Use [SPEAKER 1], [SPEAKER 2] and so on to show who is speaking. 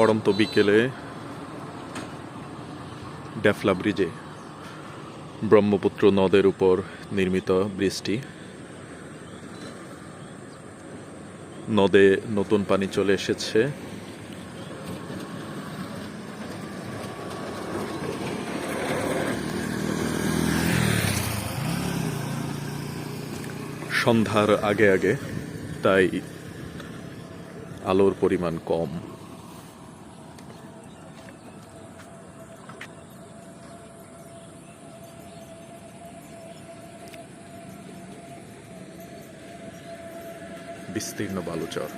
[SPEAKER 1] পড়ন্ত বিকেলে ড্যাফলা ব্রিজে। ব্রহ্মপুত্র নদের উপর নির্মিত ব্রিজটি। নদে নতুন পানি চলে এসেছে। সন্ধ্যার আগে আগে, তাই আলোর পরিমাণ কম। বিস্তীর্ণ বালুচর।